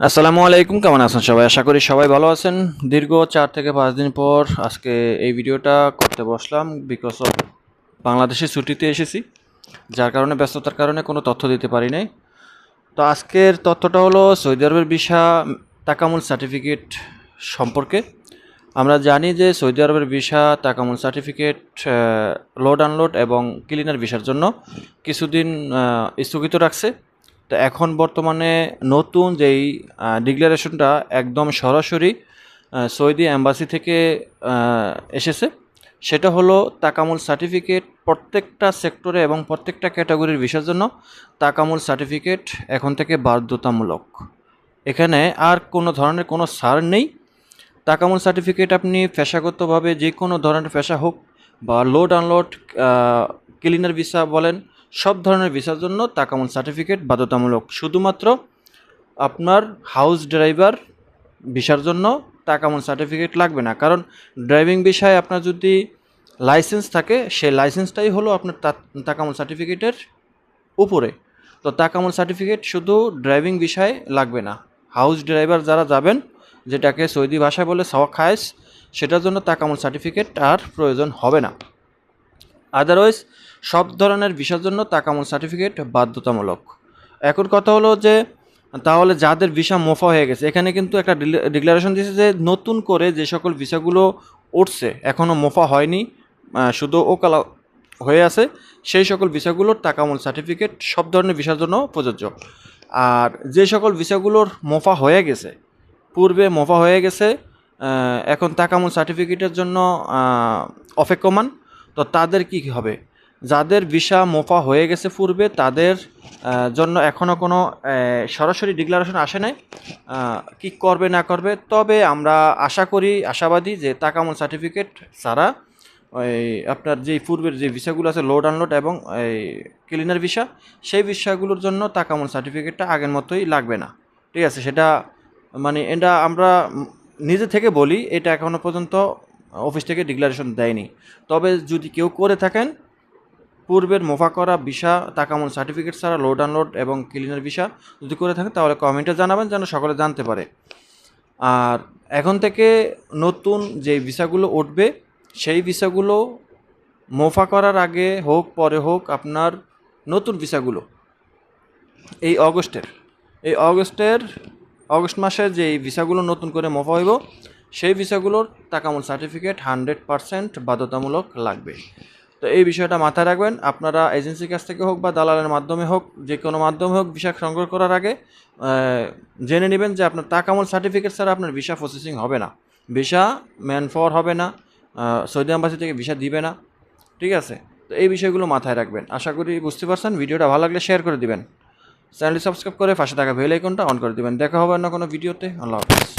আসসালামু আলাইকুম, কেমন আছেন সবাই? আশা করি সবাই ভালো আছেন। দীর্ঘ চার থেকে পাঁচ দিন পর আজকে এই ভিডিওটা করতে বসলাম বিকজ অফ বাংলাদেশে ছুটিতে এসেছি, যার কারণে ব্যস্ততার কারণে কোনো তথ্য দিতে পারি নাই। তো আজকের তথ্যটা হলো সৌদি আরবের ভিসা তাকামুল সার্টিফিকেট সম্পর্কে। আমরা জানি যে সৌদি আরবের visa Takamul certificate load unload এবং ক্লিনার ভিসার জন্য কিছুদিন স্থগিত রাখছে। তো এখন বর্তমানে নতুন যেই ডিক্লারেশনটা একদম সরাসরি সৌদি অ্যাম্বাসি থেকে এসেছে। সেটা হলো তাকামুল সার্টিফিকেট প্রত্যেকটা সেক্টরে এবং প্রত্যেকটা ক্যাটাগরির ভিসার জন্য তাকামুল সার্টিফিকেট এখন থেকে বাধ্যতামূলক। এখানে আর কোনো ধরনের কোনো সার নেই। তাকামুল সার্টিফিকেট আপনি পেশাগতভাবে যে কোনো ধরনের পেশা হোক বা লোড আনলোড ক্লিনার ভিসা বলেন সব ধরনের ভিসার জন্য তাকামুল সার্টিফিকেট বাধ্যতামূলক। শুধুমাত্র আপনার হাউস ড্রাইভার ভিসার জন্য তাকামুল সার্টিফিকেট লাগবে না। কারণ ড্রাইভিং বিষয়ে আপনার যদি লাইসেন্স থাকে, সেই লাইসেন্সটাই হলো আপনার তাকামুল সার্টিফিকেটের উপরে। তো তাকামুল সার্টিফিকেট শুধু ড্রাইভিং বিষয়ে লাগবে না। হাউস ড্রাইভার যারা যাবেন, যেটাকে সৌদি ভাষায় বলে সাওয়া খায়েস সেটার জন্য তাকামুল সার্টিফিকেট আর প্রয়োজন হবে না। আদারওয়াইজ সব ধরনের ভিসার জন্য তাকামুল সার্টিফিকেট বাধ্যতামূলক। এখন কথা হলো যে, তাহলে যাদের ভিসা মোফা হয়ে গেছে, এখানে কিন্তু একটা ডিক্লারেশন দিয়েছে যে, নতুন করে যে সকল ভিসাগুলো উঠছে এখনও মোফা হয়নি শুধু ওকালা হয়ে আছে, সেই সকল ভিসাগুলোর তাকামুল সার্টিফিকেট সব ধরনের ভিসার জন্য প্রযোজ্য। আর যে সকল ভিসাগুলোর মোফা হয়ে গেছে, পূর্বে মোফা হয়ে গেছে এখন তাকামুল সার্টিফিকেটের জন্য অপেক্ষমান। তো তাদের কি হবে? যাদের ভিসা মোফা হয়ে গেছে পূর্বে, তাদের জন্য এখনও কোনো সরাসরি ডিক্লারেশন আসে নাই। কি করবে, না করবে? তবে আমরা আশা করি, আশাবাদী যে তাকামুল সার্টিফিকেট ছাড়া ওই আপনার যে পূর্বের যে ভিসাগুলো আছে লোড আনলোড এবং এই ক্লিনার ভিসা, সেই ভিসাগুলোর জন্য তাকামুল সার্টিফিকেটটা আগের মতোই লাগবে না। ঠিক আছে, সেটা মানে এটা আমরা নিজে থেকে বলি, এটা এখনও পর্যন্ত অফিস থেকে ডিক্লারেশন দেয়নি। তবে যদি কেউ করে থাকেন, পূর্বের মোফা করা ভিসা তাকামুল সার্টিফিকেট ছাড়া লোড আনলোড এবং ক্লিনার ভিসা যদি করে থাকেন, তাহলে কমেন্টে জানাবেন যেন সকলে জানতে পারে। আর এখন থেকে নতুন যে ভিসাগুলো উঠবে, সেই ভিসাগুলো মোফা করার আগে হোক, পরে হোক, আপনার নতুন ভিসাগুলো। এই অগস্টের এই অগস্টের, অগস্ট মাসে যে ভিসাগুলো নতুন করে মোফা হইব সেই ভিসাগুলোর তাকামুল সার্টিফিকেট হান্ড্রেড পারসেন্ট বাধ্যতামূলক লাগবে। তো এই বিষয়টা মাথায় রাখবেন। আপনারা এজেন্সির কাছ থেকে হোক বা দালালের মাধ্যমে হোক, যে কোনো মাধ্যমে হোক ভিসা সংগ্রহ করার আগে জেনে নেবেন যে আপনার তাকামুল সার্টিফিকেট ছাড়া আপনার ভিসা প্রসেসিং হবে না। ভিসা ম্যান ফর হবে না সৌদি আম্বাসি থেকে ভিসা দিবে না। ঠিক আছে? তো এই বিষয়গুলো মাথায় রাখবেন। আশা করি বুঝতে পারছেন। ভিডিওটা ভালো লাগলে শেয়ার করে দিবেন। চ্যানেলটি সাবস্ক্রাইব করে পাশে থাকা বেল আইকনটা অন করে দিবেন। দেখা হবে না কোনো ভিডিওতে আল্লাহ হাফিজ।